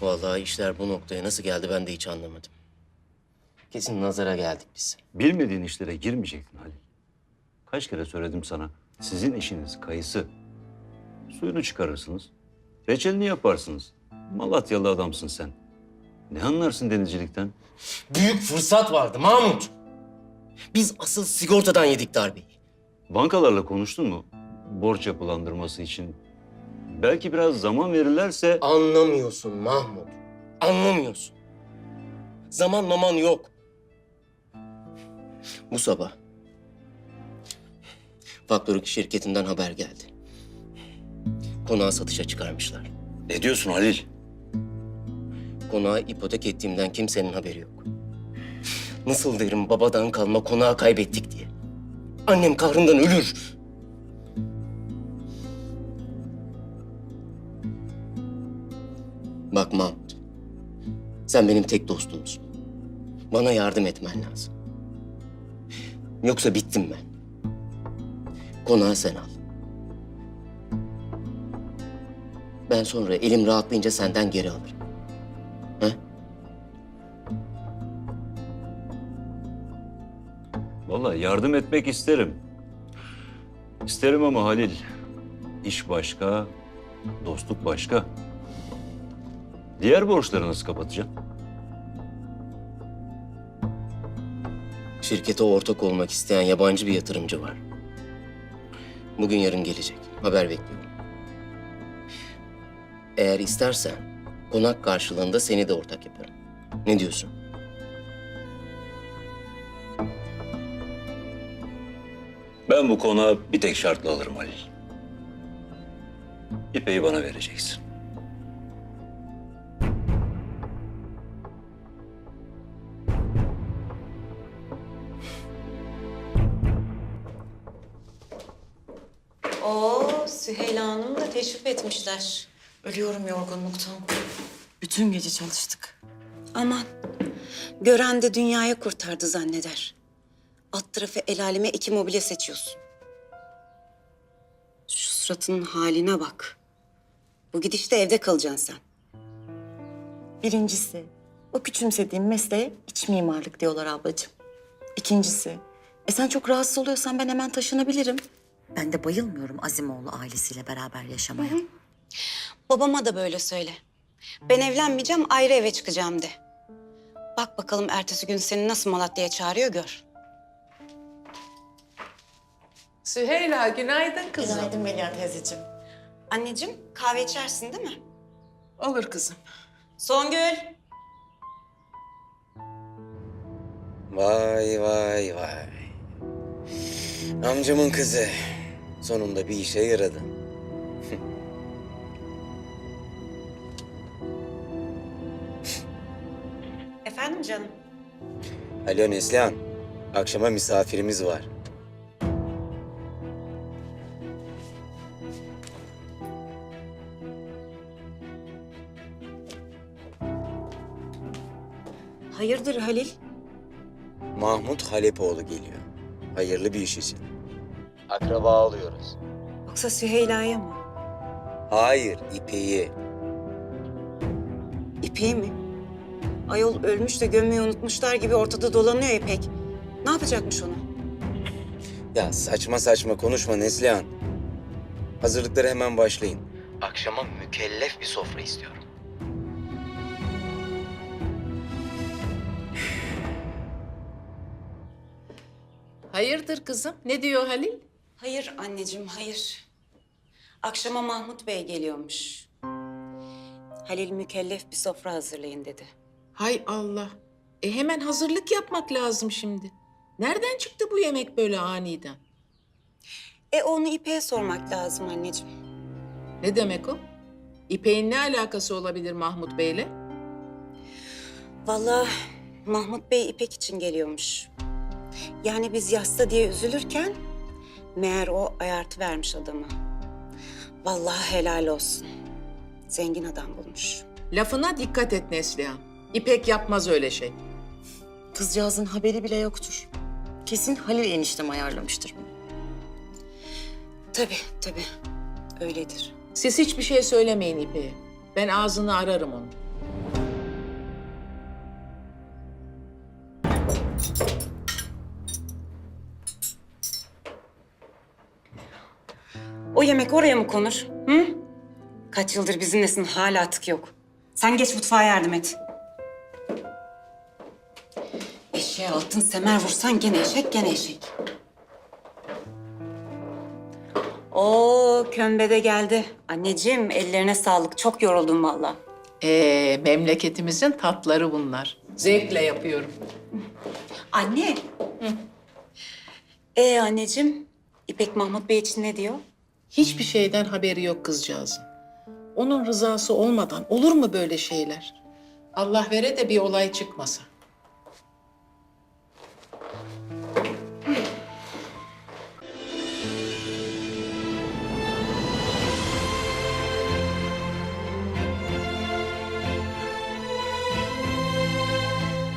Vallahi işler bu noktaya nasıl geldi ben de hiç anlamadım. Kesin nazara geldik biz. Bilmediğin işlere girmeyecektin Halil. Kaç kere söyledim sana. Sizin işiniz kayısı. Suyunu çıkarırsınız. Reçelini yaparsınız. Malatyalı adamsın sen. Ne anlarsın denizcilikten? Büyük fırsat vardı Mahmut. Biz asıl sigortadan yedik darbeyi. Bankalarla konuştun mu? Borç yapılandırması için. Belki biraz zaman verirlerse... Anlamıyorsun Mahmut. Anlamıyorsun. Zaman maman yok. Bu sabah faktörlük şirketinden haber geldi. Konağı satışa çıkarmışlar. Ne diyorsun Halil? Konağı ipotek ettiğimden kimsenin haberi yok. Nasıl derim babadan kalma konağı kaybettik diye. Annem kahrından ölür. Bak Mahmut. Sen benim tek dostumsun. Bana yardım etmen lazım. Yoksa bittim ben. Konağı sen al. Ben sonra elim rahatlayınca senden geri alırım. He? Vallahi yardım etmek isterim. İsterim ama Halil, iş başka, dostluk başka. Diğer borçları nasıl kapatacağım? Şirkete ortak olmak isteyen yabancı bir yatırımcı var. Bugün yarın gelecek. Haber bekliyorum. Eğer istersen konak karşılığında seni de ortak yaparım. Ne diyorsun? Ben bu konağı bir tek şartla alırım Halil. İpeyi bana vereceksin. Süheyla Hanım da teşrif etmişler. Ölüyorum yorgunluktan. Bütün gece çalıştık. Aman, gören de dünyayı kurtardı zanneder. Alt tarafı el aleme iki mobilya seçiyorsun. Şu suratının haline bak. Bu gidişte evde kalacaksın sen. Birincisi, o küçümsediğim mesleğe iç mimarlık diyorlar ablacığım. İkincisi, e sen çok rahatsız oluyorsan ben hemen taşınabilirim. Ben de bayılmıyorum Azimoğlu ailesiyle beraber yaşamaya. Babama da böyle söyle. Ben evlenmeyeceğim, ayrı eve çıkacağım de. Bak bakalım ertesi gün seni nasıl Malatya'ya çağırıyor gör. Süheyla günaydın kızım. Günaydın Melia teyzeciğim. Anneciğim, kahve içersin değil mi? Olur kızım. Songül. Vay vay vay. Amcamın kızı. Sonunda bir işe yaradı. Efendim canım? Alo Neslihan. Akşama misafirimiz var. Hayırdır Halil? Mahmut Halepoğlu geliyor. Hayırlı bir iş için. Akraba alıyoruz. Yoksa Süheyla'ya mı? Hayır, İpek'i. İpek'i mi? Ayol ölmüş de gömmeyi unutmuşlar gibi ortada dolanıyor İpek. Ne yapacakmış onu? Ya saçma saçma konuşma Neslihan. Hazırlıklara hemen başlayın. Akşama mükellef bir sofra istiyorum. Hayırdır kızım? Ne diyor Halil? Hayır anneciğim, hayır. Akşama Mahmut Bey geliyormuş. Halil mükellef bir sofra hazırlayın dedi. Hay Allah. E hemen hazırlık yapmak lazım şimdi. Nereden çıktı bu yemek böyle aniden? E onu İpek'e sormak lazım anneciğim. Ne demek o? İpek'in ne alakası olabilir Mahmut Bey'le? Vallahi Mahmut Bey İpek için geliyormuş. Yani biz yasta diye üzülürken meğer o ayartı vermiş adamı. Vallahi helal olsun. Zengin adam bulmuş. Lafına dikkat et Neslihan. İpek yapmaz öyle şey. Kızcağızın haberi bile yoktur. Kesin Halil eniştem ayarlamıştır bunu. Tabii tabii öyledir. Siz hiçbir şey söylemeyin İpek'e. Ben ağzını ararım onun. yemek oraya mı konur? Hı? Kaç yıldır bizimlesin hala tık yok. Sen geç mutfağa yardım et. Eşeğe altın semer vursan gene eşek gene eşek. Oo kömbe de geldi. Anneciğim ellerine sağlık. Çok yoruldum valla. Ee, memleketimizin tatları bunlar. Zevkle yapıyorum. Anne. Ee anneciğim, İpek Mahmut Bey için ne diyor? Hiçbir şeyden haberi yok kızcağızın. Onun rızası olmadan olur mu böyle şeyler? Allah vere de bir olay çıkmasa.